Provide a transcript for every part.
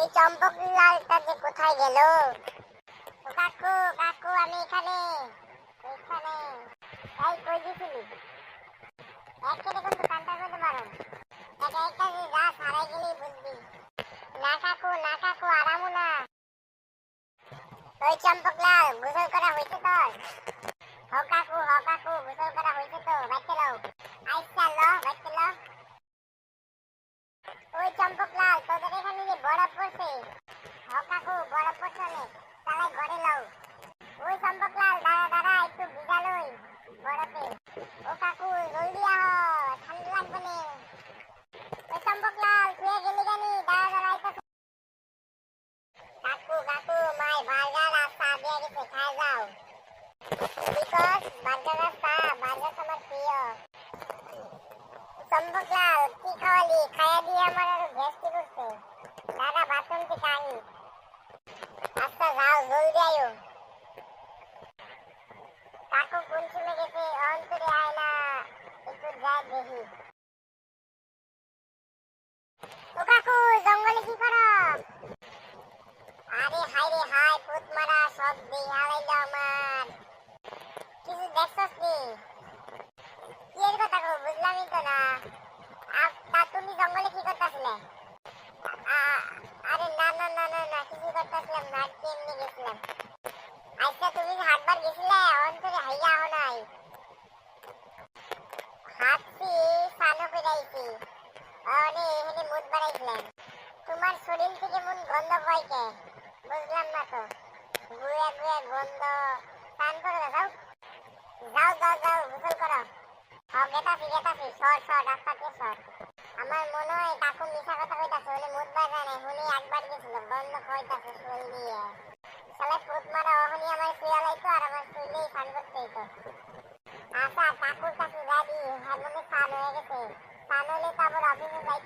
এই চম্পক লালটা যে কোথায় গেল? কাকু কাকু, আমি এখানে। এখানে। এই কই দিছিলি একে দেখুন তো কান্তা করতে পারো এটা একটা যে গাছ হারাই গেলেই বুঝবি। না কাকু না কাকু আরামু না। ওই চম্পক লাল, গোসল করা হয়েছে তোর? হ কাকু হ কাকু, গোসল করা হয়েছে তো, বাইতে লও আইসা ল, বাইতে ল ওই চম্পক লাল তোদের এখানে যে বরফ পড়ছে হ কাকু বরফ পড়ছে অনেক। তাহলে ঘরে লও। ওই চম্পক লাল দাঁড়া দাঁড়া একটু ভিজা লই। বরফে। ও কাকু জলদি আহ ঠান্ডা লাগবে না। ওই চম্পক শুয়ে গেলি জানি। দাঁড়া দাঁড়া আইতাছে কাকু কাকু, মাই বার্গার আর চা দিয়ে গেছে, খাই যাও। বিকজ বার্গার আর চা, বার্গার আমার প্রিয়। চম্পক কি খাওয়ালি? খাইয়া দিয়ে আমার আরও গ্যাস্ট্রিক করছে দাদা থেকে আনি আচ্ছা যাও জলদি আয়ো কাকু কোন সময় গেছে অন্তরে আয় না একটু যাই দেখি। ও কাকু, জঙ্গলে কি করো? আরে হাই রে হাই পুত মারা সব দেই হারাইলো আমার কিছু দেখছস নি কি এর কথা কো বুঝলামই তো না আপ- তা তুমি জঙ্গলে কি করতেছিলে আরে না না না না না কিছু করতেছিলাম না আজকে এমনি গেছিলাম আচ্ছা তুমি যে গেছিলে অন্তরে হাইয়া হো নাই। হাঁটছি সানো পেরাইছি অনে এখানে মুদ বাড়াইছিলেন তোমার শরীর থেকে মন গন্ধ পাইকে বুঝলাম না তো। গুয়া গুয়া গন্ধ। স্নান করো না, যাও। যাও যাও গোসল করো। গেতাছি গেতাছি। সর সর রাস্তা দিয়ে সর। আমার মনে হয় কাকু মিশা কথা কইতাছে উনি মুদ বাজা নাই উনি একবার গেছিল গন্ধ কইতাছে শরীর দিয়ে। শালা ফুট মারা অহনি আমার শুয়া লাইতো আর আমার শুইলেই স্নান করতে হইতো আচ্ছা কাকুর কাছে যাবি হ্যাঁ মনে স্নান হয়ে গেছে স্নান হলে তারপর অফিসে যাইতে হইব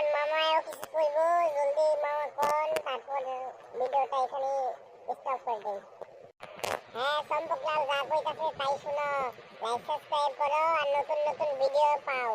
আমার মামাও কিছু কইব, জলদি মামা কোন তারপর ভিডিওটা এখানে স্টপ করে দেন হ্যাঁ সম্পর্ক লাল যা কইতাছে তাই শুনো। লাইক সাবস্ক্রাইব করো আর নতুন নতুন ভিডিও পাও।